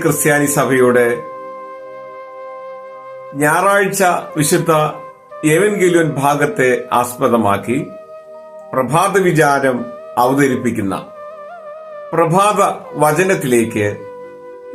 ക്രിസ്ത്യാനി സഭയുടെ ഞായറാഴ്ച വിശുദ്ധ ഏവൻഗേലിയൻ ഭാഗത്തെ ആസ്പദമാക്കി പ്രഭാത വിചാരം അവതരിപ്പിക്കുന്ന പ്രഭാത വചനത്തിലേക്ക്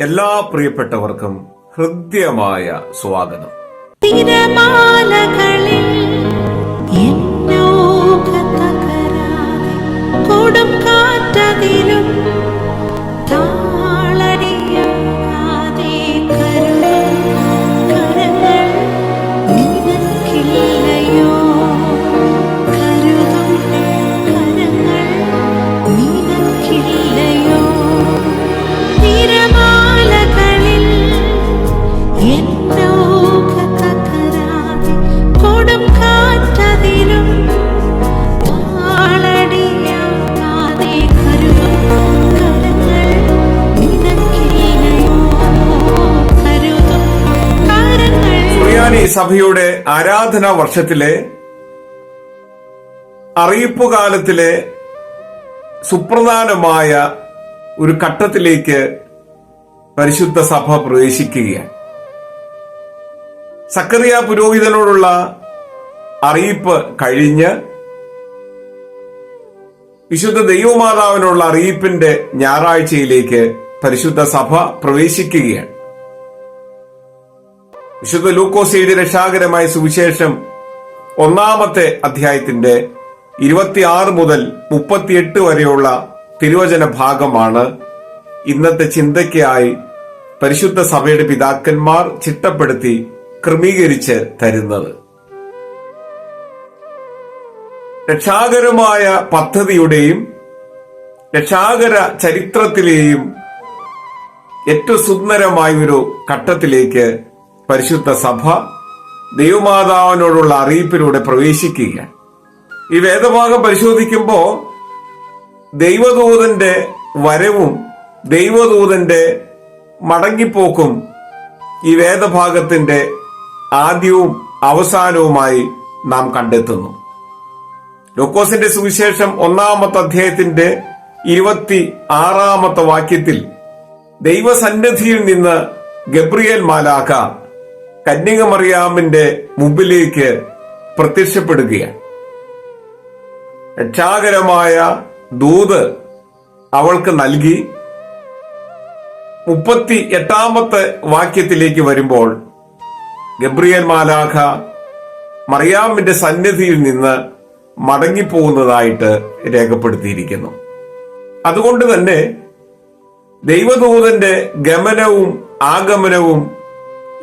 എല്ലാ പ്രിയപ്പെട്ടവർക്കും ഹൃദ്യമായ സ്വാഗതം. തിരമാലകളിൽ കൊടും കാറ്റതിലും സഭയുടെ ആരാധന വർഷത്തിലെ അറിയിപ്പ് കാലത്തിലെ സുപ്രധാനമായ ഒരു ഘട്ടത്തിലേക്ക് പരിശുദ്ധ സഭ പ്രവേശിക്കുകയാണ്. സക്കറിയ പുരോഹിതനോടുള്ള അറിയിപ്പ് കഴിഞ്ഞ് വിശുദ്ധ ദൈവമാതാവിനുള്ള അറിയിപ്പിന്റെ ഞായറാഴ്ചയിലേക്ക് പരിശുദ്ധ സഭ പ്രവേശിക്കുകയാണ്. വിശുദ്ധ ലൂക്കോസ് എഴുതിയ രക്ഷാകരമായ സുവിശേഷം ഒന്നാമത്തെ അധ്യായത്തിന്റെ ഇരുപത്തിയാറ് മുതൽ മുപ്പത്തിയെട്ട് വരെയുള്ള തിരുവചന ഭാഗമാണ് ഇന്നത്തെ ചിന്തയ്ക്കായി പരിശുദ്ധ സഭയുടെ പിതാക്കന്മാർ ചിട്ടപ്പെടുത്തി ക്രമീകരിച്ച് തരുന്നത്. രക്ഷാകരമായ പദ്ധതിയുടെയും രക്ഷാകര ചരിത്രത്തിലെയും ഏറ്റവും സുന്ദരമായ ഒരു ഘട്ടത്തിലേക്ക് പരിശുദ്ധ സഭ ദൈവമാതാവിനോടുള്ള അറിയിപ്പിലൂടെ പ്രവേശിക്കുകയാണ്. ഈ വേദഭാഗം പരിശോധിക്കുമ്പോൾ ദൈവദൂതന്റെ വരവും ദൈവദൂതന്റെ മടങ്ങിപ്പോക്കും ഈ വേദഭാഗത്തിന്റെ ആദ്യവും അവസാനവുമായി നാം കണ്ടെത്തുന്നു. ലൂക്കോസിന്റെ സുവിശേഷം ഒന്നാമത്തെ അധ്യായത്തിന്റെ ഇരുപത്തി ആറാമത്തെ വാക്യത്തിൽ ദൈവസന്നിധിയിൽ നിന്ന് ഗബ്രിയേൽ മാലാഖ കന്യകമറിയാമിന്റെ മുമ്പിലേക്ക് പ്രത്യക്ഷപ്പെടുകയാണ്. രക്ഷാകരമായ ദൂത് അവൾക്ക് നൽകി. മുപ്പത്തി എട്ടാമത്തെ വാക്യത്തിലേക്ക് വരുമ്പോൾ ഗബ്രിയൽ മാലാഖ മറിയാമിന്റെ സന്നിധിയിൽ നിന്ന് മടങ്ങിപ്പോകുന്നതായിട്ട് രേഖപ്പെടുത്തിയിരിക്കുന്നു. അതുകൊണ്ട് തന്നെ ദൈവദൂതന്റെ ഗമനവും ആഗമനവും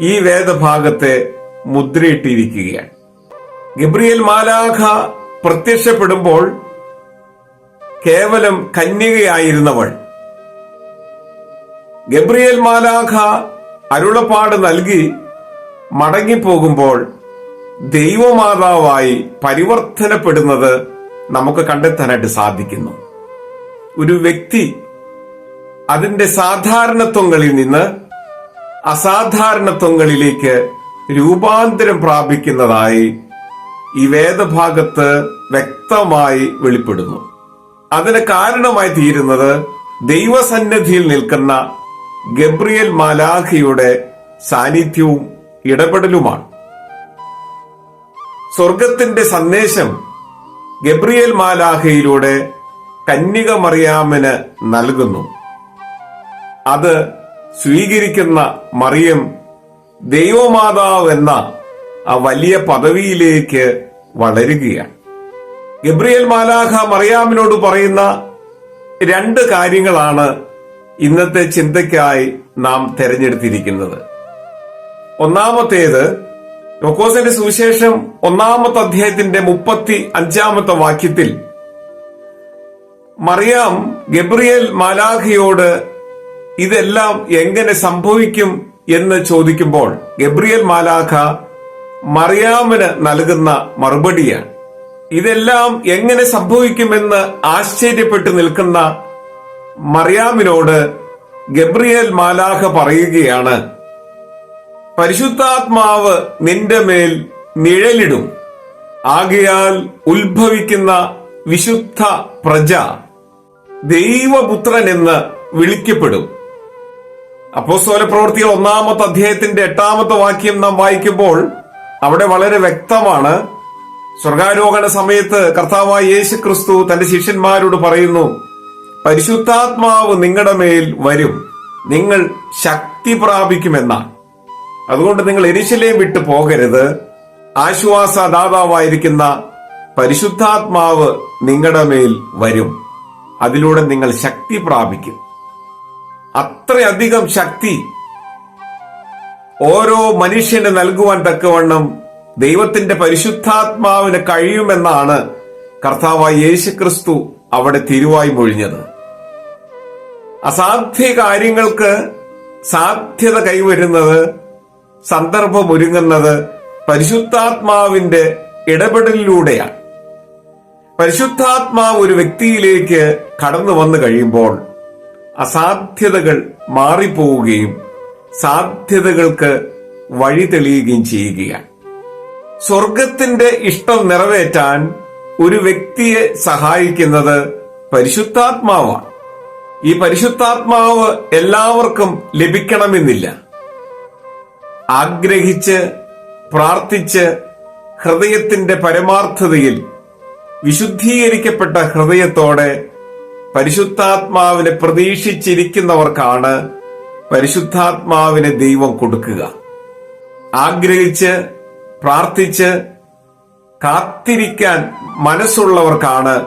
ഈ വേദഭാഗത്തെ മുദ്രയിട്ടിരിക്കുകയാണ്. ഗബ്രിയേൽ മാലാഖ പ്രത്യക്ഷപ്പെടുമ്പോൾ കേവലം കന്യകയായിരുന്നവൾ. ഗബ്രിയേൽ മാലാഖ അരുളപ്പാട് നൽകി മടങ്ങിപ്പോകുമ്പോൾ ദൈവമാതാവായി പരിവർത്തനപ്പെടുന്നത് നമുക്ക് കണ്ടെത്താനായിട്ട് സാധിക്കുന്നു. ഒരു വ്യക്തി അതിന്റെ സാധാരണത്വങ്ങളിൽ നിന്ന് അസാധാരണത്വങ്ങളിലേക്ക് രൂപാന്തരം പ്രാപിക്കുന്നതായി ഈ വേദഭാഗത്ത് വ്യക്തമായി വെളിപ്പെടുന്നു. അതിന് കാരണമായി തീരുന്നത് ദൈവസന്നിധിയിൽ നിൽക്കുന്ന ഗബ്രിയൽ മാലാഖയുടെ സാന്നിധ്യവും ഇടപെടലുമാണ്. സ്വർഗത്തിന്റെ സന്ദേശം ഗബ്രിയൽ മാലാഖയിലൂടെ കന്യക മറിയാമിന് നൽകുന്നു. അത് സ്വീകരിക്കുന്ന മറിയം ദൈവമാതാവ് എന്ന ആ വലിയ പദവിയിലേക്ക് വളരുകയാണ്. ഗബ്രിയേൽ മാലാഖ മറിയാമിനോട് പറയുന്ന രണ്ട് കാര്യങ്ങളാണ് ഇന്നത്തെ ചിന്തയ്ക്കായി നാം തെരഞ്ഞെടുത്തിരിക്കുന്നത്. ഒന്നാമത്തേത് ലൊക്കോസിന്റെ സുവിശേഷം ഒന്നാമത്തെ അധ്യായത്തിന്റെ മുപ്പത്തി അഞ്ചാമത്തെ വാക്യത്തിൽ മറിയാം ഗബ്രിയേൽ മാലാഖയോട് ഇതെല്ലാം എങ്ങനെ സംഭവിക്കും എന്ന് ചോദിക്കുമ്പോൾ ഗബ്രിയൽ മാലാഖ മറിയാമിന് നൽകുന്ന മറുപടിയാണ്. ഇതെല്ലാം എങ്ങനെ സംഭവിക്കുമെന്ന് ആശ്ചര്യപ്പെട്ടു നിൽക്കുന്ന മറിയാമിനോട് ഗബ്രിയേൽ മാലാഖ പറയുകയാണ് പരിശുദ്ധാത്മാവ് നിന്റെ മേൽ നിഴലിടും. ആകയാൽ ഉത്ഭവിക്കുന്ന വിശുദ്ധ പ്രജ ദൈവപുത്രൻ എന്ന് വിളിക്കപ്പെടും. അപ്പോസ്തല പ്രവൃത്തികൾ ഒന്നാമത്തെ അധ്യായത്തിന്റെ എട്ടാമത്തെ വാക്യം നാം വായിക്കുമ്പോൾ അവിടെ വളരെ വ്യക്തമാണ്. സ്വർഗാരോഹണ സമയത്ത് കർത്താവായ യേശു ക്രിസ്തു തന്റെ ശിഷ്യന്മാരോട് പറയുന്നു പരിശുദ്ധാത്മാവ് നിങ്ങളുടെ മേൽ വരും. നിങ്ങൾ ശക്തി പ്രാപിക്കുമെന്നാണ്. അതുകൊണ്ട് നിങ്ങൾ എരിശിലേയും വിട്ടു പോകരുത്. ആശ്വാസദാതാവായിരിക്കുന്ന പരിശുദ്ധാത്മാവ് നിങ്ങളുടെ മേൽ വരും. അതിലൂടെ നിങ്ങൾ ശക്തി പ്രാപിക്കും. അത്രയധികം ശക്തി ഓരോ മനുഷ്യന് നൽകുവാൻ തക്കവണ്ണം ദൈവത്തിന്റെ പരിശുദ്ധാത്മാവിന് കഴിയുമെന്നാണ് കർത്താവായ യേശു ക്രിസ്തു അവിടെ തിരുവായി മൊഴിഞ്ഞത്. അസാധ്യ കാര്യങ്ങൾക്ക് സാധ്യത കൈവരുന്നത് സന്ദർഭമൊരുങ്ങുന്നത് പരിശുദ്ധാത്മാവിന്റെ ഇടപെടലിലൂടെയാണ്. പരിശുദ്ധാത്മാവ് ഒരു വ്യക്തിയിലേക്ക് കടന്നു വന്നു കഴിയുമ്പോൾ അസാധ്യതകൾ മാറിപ്പോവുകയും സാധ്യതകൾക്ക് വഴി തെളിയുകയും ചെയ്യുകയാണ്. സ്വർഗത്തിന്റെ ഇഷ്ടം നിറവേറ്റാൻ ഒരു വ്യക്തിയെ സഹായിക്കുന്നത് പരിശുദ്ധാത്മാവാണ്. ഈ പരിശുദ്ധാത്മാവ് എല്ലാവർക്കും ലഭിക്കണമെന്നില്ല. ആഗ്രഹിച്ച് പ്രാർത്ഥിച്ച് ഹൃദയത്തിന്റെ പരമാർത്ഥതയിൽ വിശുദ്ധീകരിക്കപ്പെട്ട ഹൃദയത്തോടെ പരിശുദ്ധാത്മാവിനെ പ്രതീക്ഷിച്ചിരിക്കുന്നവർക്കാണ് പരിശുദ്ധാത്മാവിനെ ദൈവം കൊടുക്കുക. ആഗ്രഹിച്ച് പ്രാർത്ഥിച്ച് കാത്തിരിക്കാൻ മനസ്സുള്ളവർക്കാണ്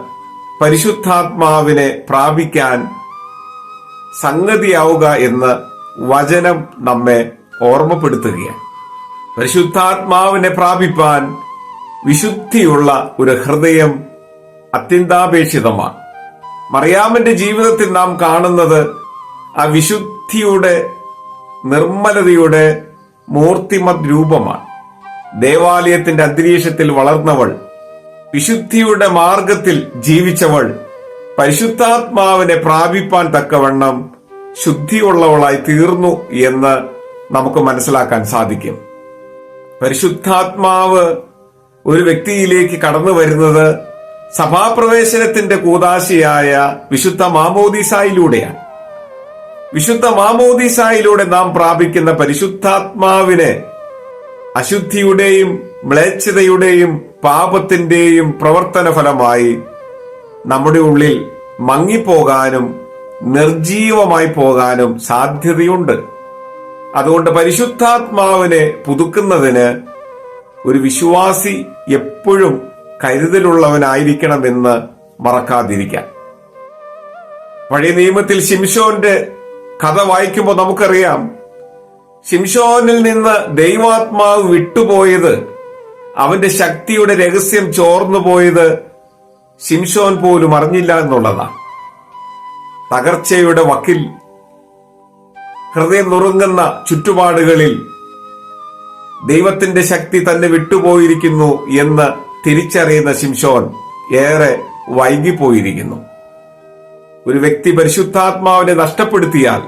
പരിശുദ്ധാത്മാവിനെ പ്രാപിക്കാൻ സംഗതിയാവുക എന്ന് വചനം നമ്മെ ഓർമ്മപ്പെടുത്തുകയാണ്. പരിശുദ്ധാത്മാവിനെ പ്രാപിപ്പാൻ വിശുദ്ധിയുള്ള ഒരു ഹൃദയം അത്യന്താപേക്ഷിതമാണ്. മറിയാമന്റെ ജീവിതത്തിൽ നാം കാണുന്നത് ആ വിശുദ്ധിയുടെ നിർമ്മലതയുടെ മൂർത്തിമത് രൂപമാണ്. ദേവാലയത്തിന്റെ അന്തരീക്ഷത്തിൽ വളർന്നവൾ വിശുദ്ധിയുടെ മാർഗത്തിൽ ജീവിച്ചവൾ പരിശുദ്ധാത്മാവിനെ പ്രാപിപ്പാൻ തക്കവണ്ണം ശുദ്ധിയുള്ളവളായി തീർന്നു എന്ന് നമുക്ക് മനസ്സിലാക്കാൻ സാധിക്കും. പരിശുദ്ധാത്മാവ് ഒരു വ്യക്തിയിലേക്ക് കടന്നു വരുന്നത് സഭാപ്രവേശനത്തിന്റെ കൂതാശിയായ വിശുദ്ധ മാമോദീസായിലൂടെയാണ്. വിശുദ്ധ മാമോദീസായിലൂടെ നാം പ്രാപിക്കുന്ന പരിശുദ്ധാത്മാവിനെ അശുദ്ധിയുടെയും മ്ലേച്ഛതയുടെയും പാപത്തിന്റെയും പ്രവർത്തന ഫലമായി നമ്മുടെ ഉള്ളിൽ മങ്ങിപ്പോകാനും നിർജീവമായി പോകാനും സാധ്യതയുണ്ട്. അതുകൊണ്ട് പരിശുദ്ധാത്മാവിനെ പുതുക്കുന്നതിന് ഒരു വിശ്വാസി എപ്പോഴും കരുതലുള്ളവനായിരിക്കണമെന്ന് മറക്കാതിരിക്കാം പഴയ നിയമത്തിൽ ശിംഷോന്റെ കഥ വായിക്കുമ്പോൾ നമുക്കറിയാം ശിംഷോനിൽ നിന്ന് ദൈവാത്മാവ് വിട്ടുപോയത് അവന്റെ ശക്തിയുടെ രഹസ്യം ചോർന്നു പോയത് ശിംഷോൻ പോലും അറിഞ്ഞില്ല എന്നുള്ളതാണ്. തകർച്ചയുടെ വക്കിൽ ഹൃദയം നുറുങ്ങുന്ന ചുറ്റുപാടുകളിൽ ദൈവത്തിന്റെ ശക്തി തന്നെ വിട്ടുപോയിരിക്കുന്നു എന്ന് തിരിച്ചറിയുന്ന ശിംഷോൻ ഏറെ വൈകിപ്പോയിരിക്കുന്നു. ഒരു വ്യക്തി പരിശുദ്ധാത്മാവിനെ നഷ്ടപ്പെടുത്തിയാൽ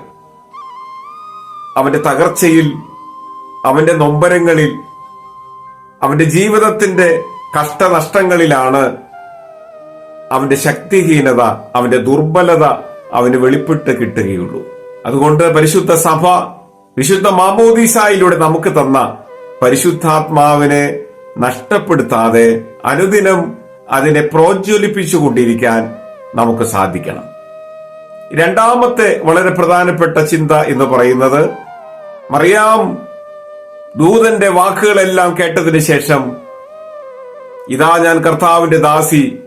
അവന്റെ തകർച്ചയിൽ അവന്റെ നൊമ്പരങ്ങളിൽ അവന്റെ ജീവിതത്തിന്റെ കഷ്ടനഷ്ടങ്ങളിലാണ് അവന്റെ ശക്തിഹീനത അവന്റെ ദുർബലത അവന് വെളിപ്പെട്ട് കിട്ടുകയുള്ളൂ. അതുകൊണ്ട് പരിശുദ്ധ സഭ വിശുദ്ധ മാമോദീസായിലൂടെ നമുക്ക് തന്ന പരിശുദ്ധാത്മാവിനെ നഷ്ടപ്പെടുത്താതെ അനുദിനം അതിനെ പ്രോജ്വലിപ്പിച്ചുകൊണ്ടിരിക്കാൻ നമുക്ക് സാധിക്കണം. രണ്ടാമത്തെ വളരെ പ്രധാനപ്പെട്ട ചിന്ത എന്ന് പറയുന്നത് മറിയാം ദൂതന്റെ വാക്കുകളെല്ലാം കേട്ടതിന് ശേഷം ഇതാ ഞാൻ കർത്താവിന്റെ ദാസി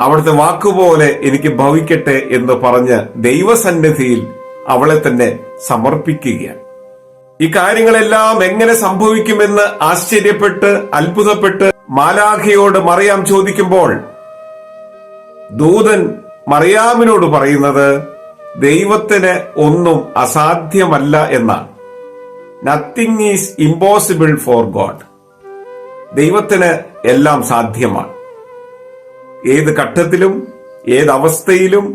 അവിടുത്തെ വാക്കുപോലെ എനിക്ക് ഭവിക്കട്ടെ എന്ന് പറഞ്ഞ് ദൈവസന്നിധിയിൽ അവളെ തന്നെ സമർപ്പിക്കുകയാണ്. ഈ കാര്യങ്ങളെല്ലാം എങ്ങനെ സംഭവിക്കുമെന്ന് ആശ്ചര്യപ്പെട്ട് അത്ഭുതപ്പെട്ട് മാലാഖയോട് മറിയാം ചോദിക്കുമ്പോൾ ദൂതൻ മറിയാമിനോട് പറയുന്നത് ദൈവത്തിന് ഒന്നും അസാധ്യമല്ല എന്നാണ് nothing is impossible for God ദൈവത്തിന് എല്ലാം സാധ്യമാണ്. ഏത് ഘട്ടത്തിലും ഏത് അവസ്ഥയിലും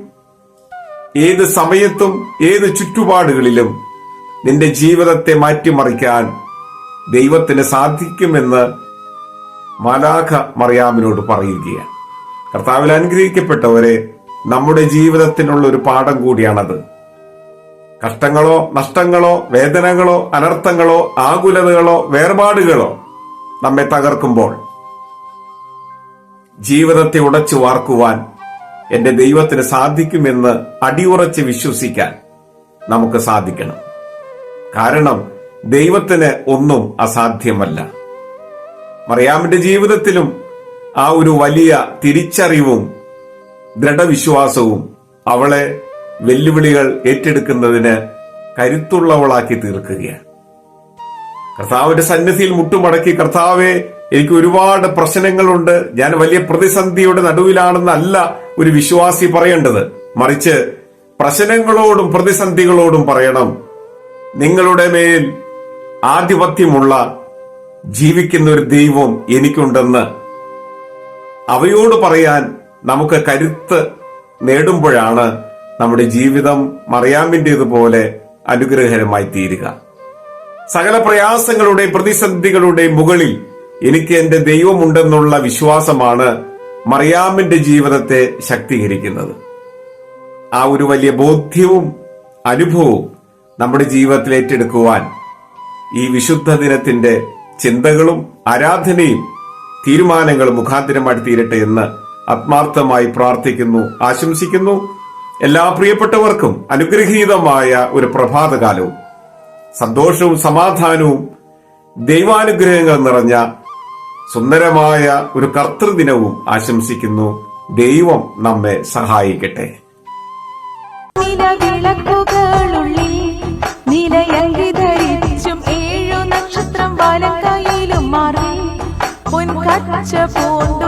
ഏത് സമയത്തും ഏത് ചുറ്റുപാടുകളിലും നിന്റെ ജീവിതത്തെ മാറ്റിമറിക്കാൻ ദൈവത്തിന് സാധിക്കുമെന്ന് മലാഖ മറിയാമിനോട് പറയുകയാണ്. കർത്താവിൽ അനുഗ്രഹിക്കപ്പെട്ടവരെ നമ്മുടെ ജീവിതത്തിനുള്ള ഒരു പാഠം കൂടിയാണത്. കഷ്ടങ്ങളോ നഷ്ടങ്ങളോ വേദനകളോ അനർത്ഥങ്ങളോ ആകുലതകളോ വേർപാടുകളോ നമ്മെ തകർക്കുമ്പോൾ ജീവിതത്തെ ഉടച്ചു വാർക്കുവാൻ എന്റെ ദൈവത്തിന് സാധിക്കുമെന്ന് അടിയുറച്ച് വിശ്വസിക്കാൻ നമുക്ക് സാധിക്കണം. കാരണം ദൈവത്തിന് ഒന്നും അസാധ്യമല്ല. മറിയാമിന്റെ ജീവിതത്തിലും ആ ഒരു വലിയ തിരിച്ചറിവും ദൃഢവിശ്വാസവും അവളെ വെല്ലുവിളികൾ ഏറ്റെടുക്കുന്നതിന് കരുത്തുള്ളവളാക്കി തീർക്കുകയാണ്. കർത്താവിന്റെ സന്നിധിയിൽ മുട്ടുമടക്കി കർത്താവെ എനിക്ക് ഒരുപാട് പ്രശ്നങ്ങളുണ്ട്. ഞാൻ വലിയ പ്രതിസന്ധിയുടെ നടുവിലാണെന്നല്ല ഒരു വിശ്വാസി പറയേണ്ടത്. മറിച്ച് പ്രശ്നങ്ങളോടും പ്രതിസന്ധികളോടും പറയണം. നിങ്ങളുടെ മേൽ ആധിപത്യമുള്ള ജീവിക്കുന്ന ഒരു ദൈവം എനിക്കുണ്ടെന്ന് അവയോട് പറയാൻ നമുക്ക് കരുത്ത് നേടുമ്പോഴാണ് നമ്മുടെ ജീവിതം മറിയാമിന്റെതുപോലെ അനുഗ്രഹകരമായി തീരുക. സകല പ്രയാസങ്ങളുടെയും പ്രതിസന്ധികളുടെയും മുകളിൽ എനിക്ക് എന്റെ ദൈവമുണ്ടെന്നുള്ള വിശ്വാസമാണ് മറിയാമിന്റെ ജീവിതത്തെ ശക്തീകരിക്കുന്നത്. ആ ഒരു വലിയ ബോധ്യവും അനുഭവവും നമ്മുടെ ജീവിതത്തിൽ ഏറ്റെടുക്കുവാൻ ഈ വിശുദ്ധ ദിനത്തിന്റെ ചിന്തകളും ആരാധനയും തീരുമാനങ്ങളും മുഖാന്തരമായി തീരട്ടെ എന്ന് ആത്മാർത്ഥമായി പ്രാർത്ഥിക്കുന്നു ആശംസിക്കുന്നു. എല്ലാ പ്രിയപ്പെട്ടവർക്കും അനുഗ്രഹീതമായ ഒരു പ്രഭാതകാലവും സന്തോഷവും സമാധാനവും ദൈവാനുഗ്രഹങ്ങൾ നിറഞ്ഞ സുന്ദരമായ ഒരു കർത്തൃദിനവും ആശംസിക്കുന്നു. ദൈവം നമ്മെ സഹായിക്കട്ടെ. നിലവിളക്കുകളുള്ളിൽ നിലയങ്കി ധരിച്ചും ഏഴു നക്ഷത്രം വാലക്കായിലും മാറി. പൊൻകച്ച പൂണ്ടു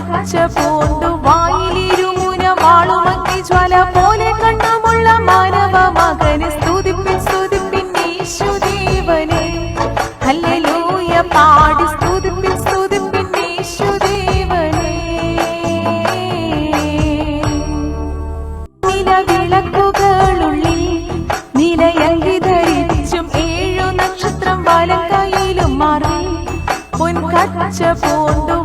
പൊൻകച്ച പൂണ്ടു വായിലിരുമുന വാളുമക്കി ജ്വല പോലെ കണ്ണുമുള്ള മാനവ മകനെ സ്തുതിപ്പിൻ സ്തുതിപ്പിൻ യേശുദേവനെ ഹല്ലേലൂയ പാടി സ്തുതിപ്പിൻ സ്തുതിപ്പിൻ യേശുദേവനെ നിലവിളക്കുകളുള്ളിൽ നിലയങ്കി ധരിച്ചും ഏഴു നക്ഷത്രം വലക്കയിലും മാറി. പൊൻകച്ച പൂണ്ടു